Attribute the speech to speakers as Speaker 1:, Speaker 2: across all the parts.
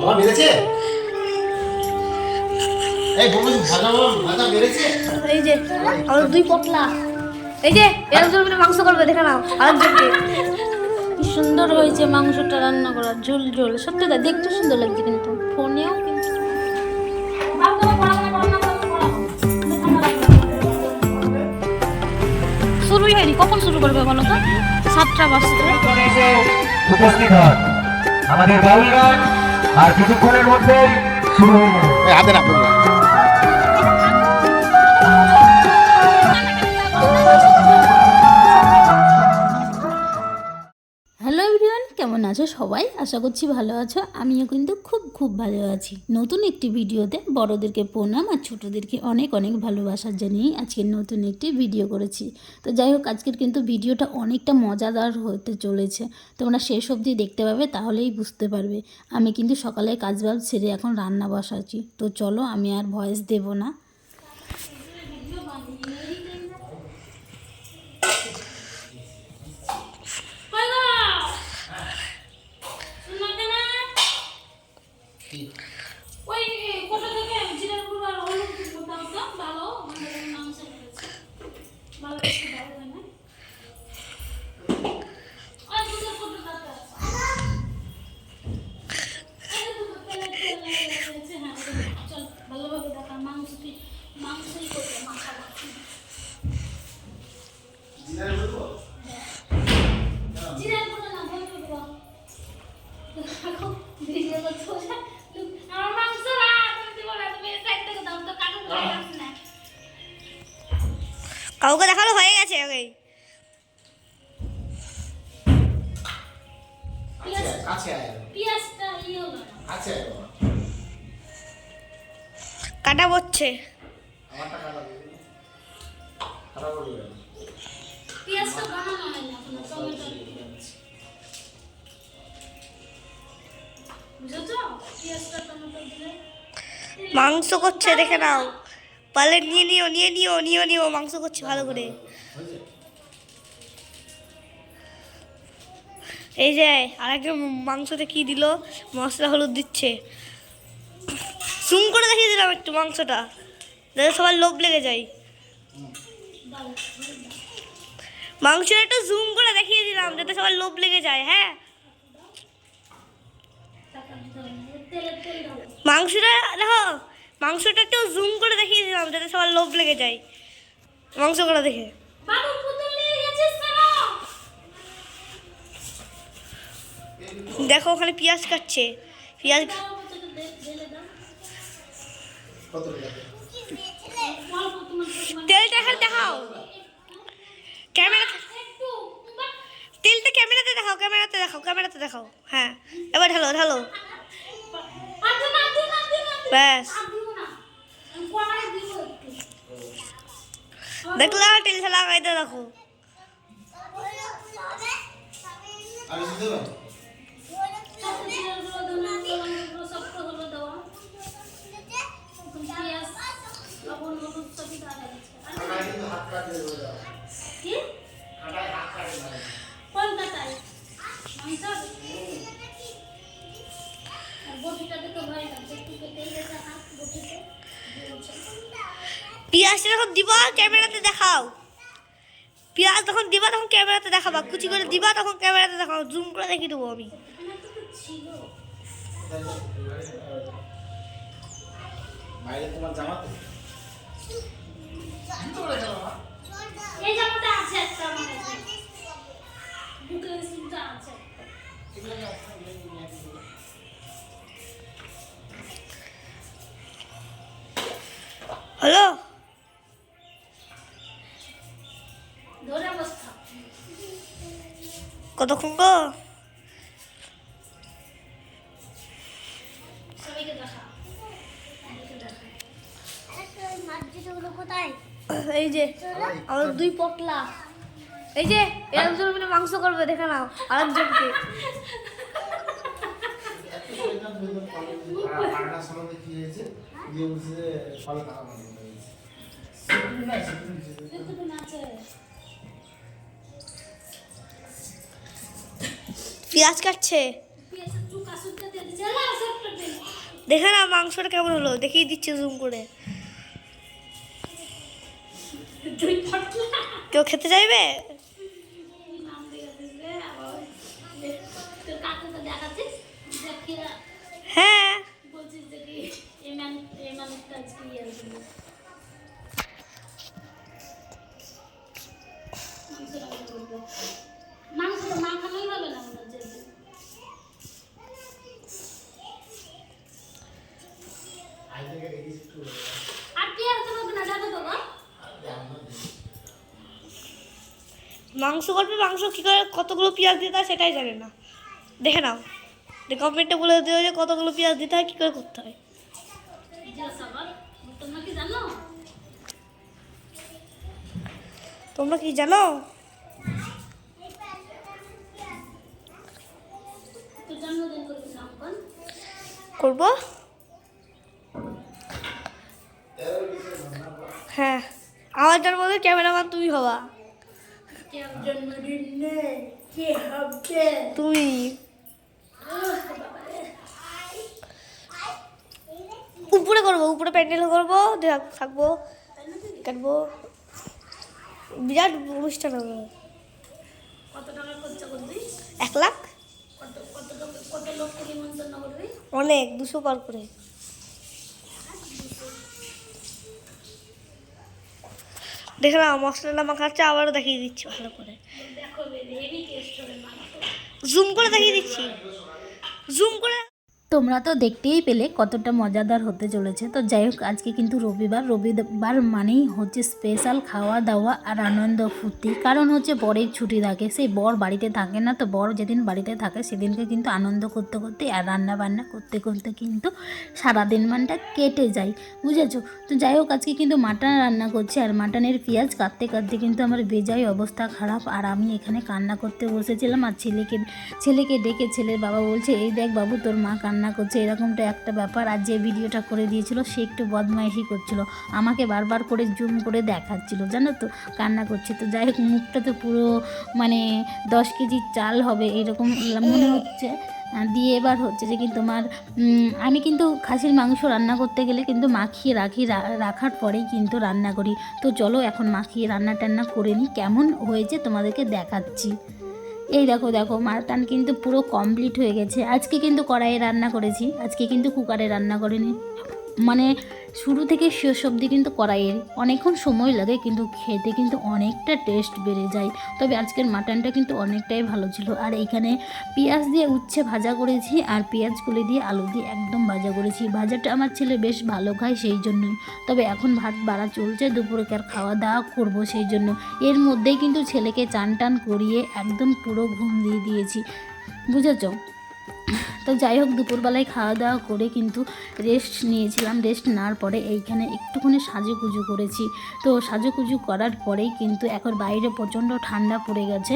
Speaker 1: বাবা মেরেছে? এই বলুন ভাজা ভাজা মেরেছে?
Speaker 2: এই যে আমার দুই পটলা। এই যে এরকম জন্য মাংস করবে দেখে নাও আরেকজনকে। কি সুন্দর হয়েছে মাংসটা রান্না করা ঝোল ঝোল। সত্যি তাই দেখতে সুন্দর লাগছে কিন্তু ফোনেও কিন্তু। শুরুই হয়নি কখন শুরু করবে বলো তো? সাতটা বাজতে।
Speaker 3: উপস্থিত হন। আমাদের বাউল গান আর কিছুক্ষণের মধ্যেই শুরু হয়ে যাবে।
Speaker 1: হাতে রাখো।
Speaker 2: আছো সবাই? আশা করছি ভালো আছো। আমিও কিন্তু খুব খুব ভালো আছি। নতুন একটি ভিডিওতে বড়দেরকে প্রণাম আর ছোটোদেরকে অনেক অনেক ভালোবাসা জানিয়ে আজকে নতুন একটি ভিডিও করেছি। তো যাই হোক, আজকের কিন্তু ভিডিওটা অনেকটা মজাদার হতে চলেছে। তোমরা শেষ অবধি দেখতে পাবে, তাহলেই বুঝতে পারবে। আমি কিন্তু সকালে কাজবাজ সেরে এখন রান্না বসাচ্ছি। তো চলো, আমি আর ভয়েস দেব না। ওই কোথা থেকে? জিরার গুঁড়ো আর ভালো? ভালো দিলে
Speaker 4: মাংস করছে দেখে নাও। পালে নিয়ে নিও নিয়ে নিও নিও নিও মাংস করছে ভালো করে। এই যে আরেকজন মাংসতে কি দিল? মশলা হলুদ দিচ্ছে। জুম করে দেখিয়ে দিলাম একটু মাংসটা। যাতে সবার লোভ লেগে যায়। মাংসটা একটু জুম করে দেখিয়ে দিলাম যাতে সবার লোভ লেগে যায় হ্যাঁ? মাংসটা দেখো মাংসটা একটু জুম করে দেখিয়ে দিলাম যাতে সবার লোভ লেগে যায়। মাংস করা দেখে। দেখো ওখানে পেঁয়াজ কাটছে। পেঁয়াজ
Speaker 2: দাও পুতুল ঢেলে দাও
Speaker 1: কত
Speaker 4: তেলটা এখানে দেখাও। ক্যামেরা তেলটা ক্যামেরাতে দেখাও ক্যামেরাতে দেখাও ক্যামেরাতে দেখাও। হ্যাঁ এবার ঢালো ঢালো। ব্যাস। দেখলা তেল ঢালা দেখো।
Speaker 1: আর দিবা
Speaker 4: ক্যামেরাতে দেখাও। পেঁয়াজ যখন দিবা তখন ক্যামেরাতে দেখাবা। কুচি করে দিবা তখন ক্যামেরাতে দেখাও। জুম করে দেখিয়ে দেবো আমি।
Speaker 2: এখানে
Speaker 4: কতক্ষণ গো? এই যে আমার দুই পটলা। এই যে এরকম মিলে মাংস করবে দেখে নাও আরেকজনকে।
Speaker 1: এত
Speaker 4: পেঁয়াজ কাটছে? দেখে না মাংসটা কেমন হলো দেখিয়ে দিচ্ছে জুম করে। কেউ খেতে চাইবে?
Speaker 5: মাংস
Speaker 4: করবে মাংস কী করে কতগুলো পেঁয়াজ দিতে হয় সেটাই জানে না। দেখে নাও। কমেন্টে বলে দিও যে কতগুলো পেঁয়াজ দিতে হয়, কী করে করতে হয়।
Speaker 5: তোমরা কি জানো? করব?
Speaker 4: হ্যাঁ। আমার জন্মদিন ক্যামেরাম্যান তুমি হবা। তুমি উপরে করব উপরে প্যান্ডেল করব থাকব কাটবো। বিরাট অনুষ্ঠান হবে। এক লাখ? অনেক দুশো পার করে। দেখে নাও মশলাটা মাখাচ্ছে আবারও দেখিয়ে দিচ্ছি ভালো করে। জুম করে দেখিয়ে দিচ্ছি। জুম করে
Speaker 5: তোমরা তো দেখতেই পেলে কতটা মজাদার হতে চলেছে। তো যাই হোক, আজকে কিন্তু রবিবার। রবিবার মানেই হচ্ছে স্পেশাল খাওয়া দাওয়া আর আনন্দ ফুর্তি। কারণ হচ্ছে বরের ছুটি থাকে, সেই বর বাড়িতে থাকে না। তো বর যেদিন বাড়িতে থাকে, সেদিনকে কিন্তু আনন্দ করতে করতে আর রান্না বান্না করতে করতে কিন্তু সারাদিন মানটা কেটে যায়। বুঝেছ? তো যাই হোক, আজকে কিন্তু মাটন রান্না করছে আর মাটনের পেঁয়াজ কাটতে কাটতে কিন্তু আমার বেজায় অবস্থা খারাপ। আর আমি এখানে কান্না করতে বসেছিলাম আর ছেলেকে ছেলেকে ডেকে ছেলের বাবা বলছে, এই দেখ বাবু, তোর মা কান্না করছে, এরকমটা একটা ব্যাপার। আর যে ভিডিওটা করে দিয়েছিল, সে একটু বদমাইশি করছিল। আমাকে বারবার করে জুম করে দেখাচ্ছিল, জানো তো, কান্না করছে। তো যাই হোক, মুখটা তো পুরো মানে দশ কেজি চাল হবে, এরকম মনে হচ্ছে। দিয়ে এবার হচ্ছে যে কি তোমার আমি কিন্তু খাসির মাংস রান্না করতে গেলে কিন্তু মাখিয়ে রাখি রাখার পরেই কিন্তু রান্না করি। তো চলো, এখন মাখিয়ে রান্না টান্না করে নিই, কেমন হয়েছে তোমাদেরকে দেখাচ্ছি। এই দেখো দেখো মারতান কিন্তু পুরো কমপ্লিট হয়ে গেছে। আজকে কিন্তু কড়াইয়ে রান্না করেছি। আজকে কিন্তু কুকারে রান্না করিনি। মানে শুরু থেকে শেষ অবধি কিন্তু কড়াইয়ের অনেকক্ষণ সময় লাগে, কিন্তু খেতে কিন্তু অনেকটা টেস্ট বেড়ে যায়। তবে আজকের মাটনটা কিন্তু অনেকটাই ভালো ছিল। আর এখানে পেঁয়াজ দিয়ে উচ্ছে ভাজা করেছি, আর পেঁয়াজগুলি দিয়ে আলু দিয়ে একদম ভাজা করেছি। ভাজাটা আমার ছেলে বেশ ভালো খায় সেই জন্যই। তবে এখন ভাত বাড়া চলছে দুপুরেকার খাওয়া দাওয়া করব সেই জন্য। এর মধ্যেই কিন্তু ছেলেকে চান টান করিয়ে একদম পুরো ঘুম দিয়ে দিয়েছি। বুঝেছ? তো যাই হোক, দুপুরবেলায় খাওয়া দাওয়া করে কিন্তু রেস্ট নিয়েছিলাম। রেস্ট নেওয়ার পরে এইখানে একটুখানি সাজুকুজু করেছি। তো সাজুকুজু করার পরেই কিন্তু এখন বাইরে প্রচণ্ড ঠান্ডা পড়ে গেছে।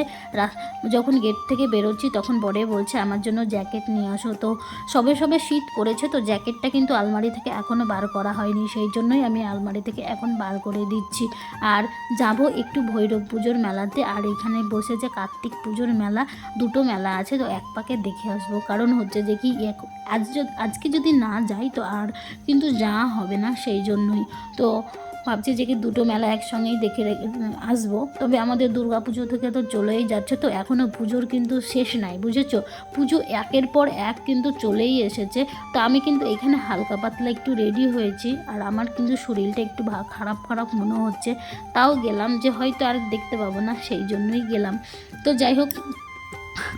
Speaker 5: যখন গেট থেকে বেরোচ্ছি তখন বরে বলছে, আমার জন্য জ্যাকেট নিয়ে আসো। তো সবে সবে শীত পড়েছে, তো জ্যাকেটটা কিন্তু আলমারি থেকে এখনও বার করা হয়নি। সেই জন্যই আমি আলমারি থেকে এখন বার করে দিচ্ছি। আর যাব একটু ভৈরব পুজোর মেলাতে। আর এখানে বসে যে কার্তিক পুজোর মেলা। দুটো মেলা আছে, তো এক পাকে দেখে আসব। কারণ হচ্ছে যে কি এক- আজ আজকে যদি না যাই তো আর কিন্তু যাওয়া হবে না সেই জন্যই। তো ভাবছি যে কি দুটো মেলা একসঙ্গেই দেখে আসব। তবে আমাদের দুর্গা পুজো থেকে তো চলেই যাচ্ছে। তো এখনও পুজোর কিন্তু শেষ নাই, বুঝেছ? পুজো একের পর এক কিন্তু চলেই এসেছে। তো আমি কিন্তু এখানে হালকা পাতলা একটু রেডি হয়েছি। আর আমার কিন্তু শরীরটা একটু খারাপ খারাপ মনে হচ্ছে। তাও গেলাম যে হয়তো আর দেখতে পাবো না, সেই জন্যই গেলাম। তো যাই হোক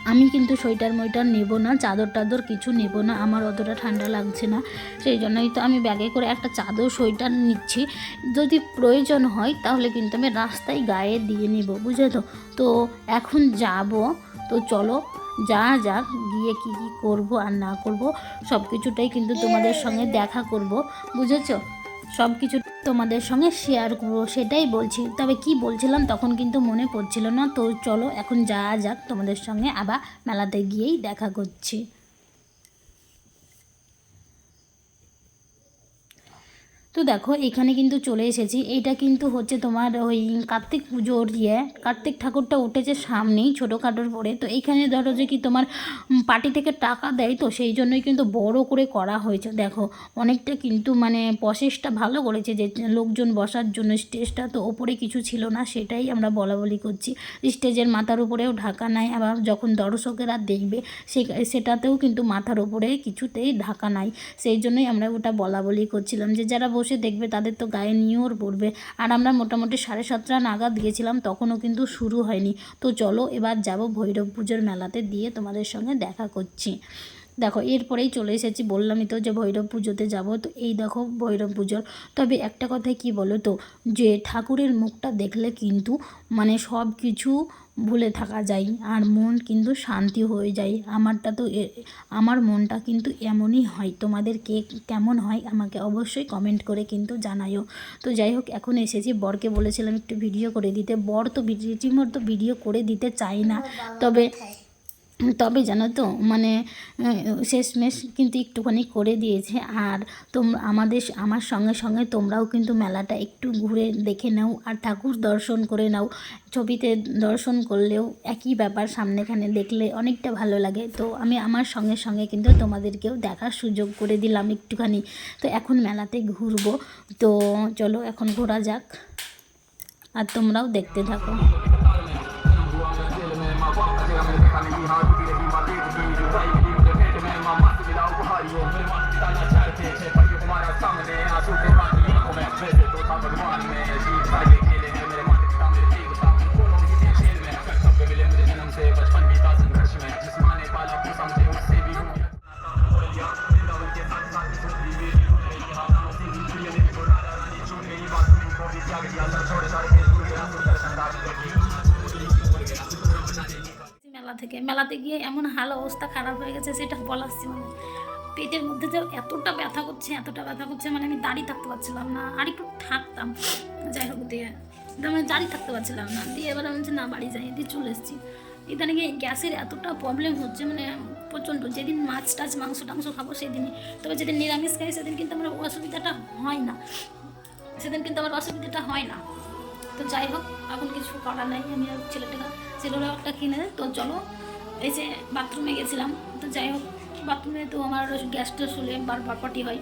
Speaker 5: আমি কিন্তু সোয়েটার মইটার নেব না, চাদর টাদর কিছু নেব না, আমার অতটা ঠান্ডা লাগছে না। সেই জন্যই তো আমি ব্যাগে করে একটা চাদর, সোয়েটার নিচ্ছি। যদি প্রয়োজন হয় তাহলে কিন্তু আমি রাস্তায় গায়ে দিয়ে নেব বুঝে তো? তো এখন যাব, তো চলো, যা যাক গিয়ে কি কি করব আর না করব সব কিছুটাই কিন্তু তোমাদের সঙ্গে দেখা করব, বুঝেছ? সব কিছু তোমাদের সঙ্গে শেয়ার করব, সেটাই বলছি। তবে কি বলছিলাম তখন কিন্তু মনে পড়ছিল না, তো চলো এখন যাওয়া যাক তোমাদের সঙ্গে আবার মেলাতে গিয়েই দেখা করছি। তো দেখো, এখানে কিন্তু চলে এসেছি। এটা কিন্তু হচ্ছে তোমার ওই কার্তিক পুজোর ইয়ে। কার্তিক ঠাকুরটা উঠেছে সামনেই, ছোটোখাটোর পরে। তো এইখানে ধরো যে কি তোমার পার্টি থেকে টাকা দেয় তো সেই জন্যই কিন্তু বড় করে করা হয়েছে। দেখো, অনেকটা কিন্তু মানে প্রসেসটা ভালো করেছে যে লোকজন বসার জন্য। স্টেজটা তো ওপরে কিছু ছিল না, সেটাই আমরা বলা বলি করছি। স্টেজের মাথার উপরেও ঢাকা নাই, আবার যখন দর্শকেরা দেখবে, সে, সেটাতেও কিন্তু মাথার উপরে কিছুতেই ঢাকা নাই। সেই জন্যই আমরা ওটা বলা বলি করছিলাম যে যারা দেখবে তাদের তো গায়ে নিয়েও পড়বে। আর আমরা মোটামুটি সাড়ে সাতটা নাগাদ গিয়েছিলাম, তখনও কিন্তু শুরু হয়নি। তো চলো এবার যাব ভৈরব পুজোর মেলাতে দিয়ে তোমাদের সঙ্গে দেখা করছি। দেখো, এরপরেই চলে এসেছি, বললামই তো যে ভৈরব পুজোতে যাব। তো এই দেখো ভৈরব পুজোর। তবে একটা কথাই কি বলো তো? যে ঠাকুরের মুখটা দেখলে কিন্তু মানে সব কিছু ভুলে থাকা যায়। আর মন কিন্তু শান্তি হয়ে যায়। আমারটা তো এ- আমার মনটা কিন্তু এমনই হয়। তোমাদের কে কেমন হয় আমাকে অবশ্যই কমেন্ট করে কিন্তু জানাইও তো যাই হোক এখন এসেছি। বরকে বলেছিলাম একটু ভিডিও করে দিতে। বর তো রীতিমতো ভিডিও করে দিতে চাই না। তবে তবে জানো তো মানে শেষমেশ কিন্তু একটুখানি করে দিয়েছে। আর তোমরা আমাদের আমার সঙ্গে সঙ্গে তোমরাও কিন্তু মেলাটা একটু ঘুরে দেখে নাও আর ঠাকুর দর্শন করে নাও। ছবিতে দর্শন করলেও একই ব্যাপার সামনেখানে দেখলে অনেকটা ভালো লাগে। তো আমি আমার সঙ্গে সঙ্গে কিন্তু তোমাদেরকেও দেখার সুযোগ করে দিলাম একটুখানি। তো এখন মেলাতে ঘুরবো। তো চলো এখন ঘোরা যাক। আর তোমরাও দেখতে থাকো। এমন হাল অবস্থা খারাপ হয়ে গেছে সেটা বলাচ্ছি মানে পেটের মধ্যে যে এতটা ব্যথা করছে, এতটা ব্যথা করছে মানে আমি দাঁড়িয়ে থাকতে পারছিলাম না, আর একটু থাকতাম। যাই হোক, দিয়ে আমি দাঁড়িয়ে থাকতে পারছিলাম না। দিয়ে এবার আমি না, বাড়ি যাই, দিয়ে চলে এসেছি। ইদানিং এই গ্যাসের এতটা প্রবলেম হচ্ছে মানে প্রচণ্ড। যেদিন মাছ টাছ, মাংস টাংস খাব সেদিনই। তবে যেদিন নিরামিষ খাই, সেদিন কিন্তু আমার অসুবিধাটা হয় না। সেদিন কিন্তু আমার অসুবিধাটা হয় না। তো যাই হোক, এখন কিছু করার নাই। আমি ছেলেটাকে, ছেলেরাও একটা কিনে। তো চলো এই যে বাথরুমে গেছিলাম, তো যাই হোক, বাথরুমে তো আমার গ্যাস গ্যাসটা শুলে বারবার পটি হয়,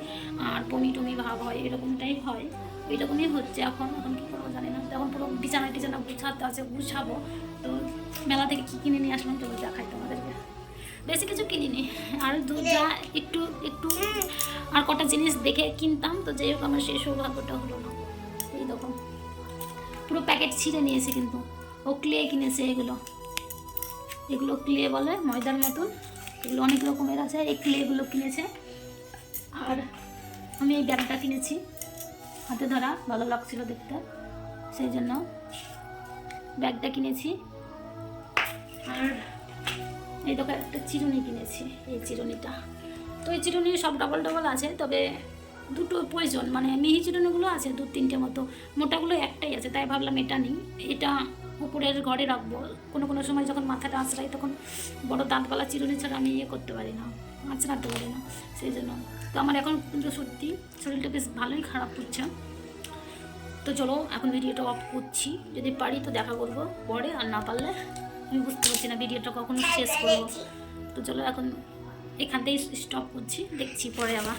Speaker 5: আর বমি টমি ভাব হয় এরকমটাই হয় ওই রকমই হচ্ছে এখন এখন কী করব জানি না তখন পুরো বিছানা টিছানা গুছাতে আছে, গুছাবো, তো মেলা থেকে কী কিনে নিয়ে আসলাম চলো দেখাই তোমাদেরকে। বেশি কিছু কিনিনি, আর দু যা একটু একটু আর কটা জিনিস দেখে কিনতাম, তো যাই হোক, আমার সেই সৌভাগ্যটা হলো না। এই দেখো, পুরো প্যাকেট ছিঁড়ে নিয়েছে কিন্তু ও ক্লে কিনেছে এগুলো। এগুলো ক্লে বলে, ময়দার মতন। এগুলো অনেক রকমের আছে, এই ক্লেগুলো কিনেছে। আর আমি এই ব্যাগটা কিনেছি, হাতে ধরা, ভালো লাগছিল দেখতে। সেই জন্য ব্যাগটা কিনেছি। আর এই দোকানে একটা চিরুনি কিনেছি, এই চিরুনিটা। তো এই চিরুনি সব ডবল ডবল আছে, তবে দুটো প্রয়োজন মানে মিহি চিরুনিগুলো আছে দু তিনটে মতো। মোটাগুলো একটাই আছে, তাই ভাবলাম এটা নিই। এটা উপরের ঘরে রাখব। কোনো কোনো সময় যখন মাথাটা আঁচড়াই তখন বড় দাঁতওয়ালা চিরুনি ছাড়া আমি ইয়ে করতে পারি না আঁচড়াতে পারি না, সেই জন্য। তো আমার এখন কিন্তু সত্যি শরীরটা বেশ ভালোই খারাপ করছে তো চলো, এখন ভিডিওটা অফ করছি। যদি পারি তো দেখা করব পরে, আর না পারলে আমি বুঝতে পারছি না ভিডিওটা কখন শেষ করব। তো চলো, এখন এখান থেকেই স্টপ করছি। দেখছি পরে আবার।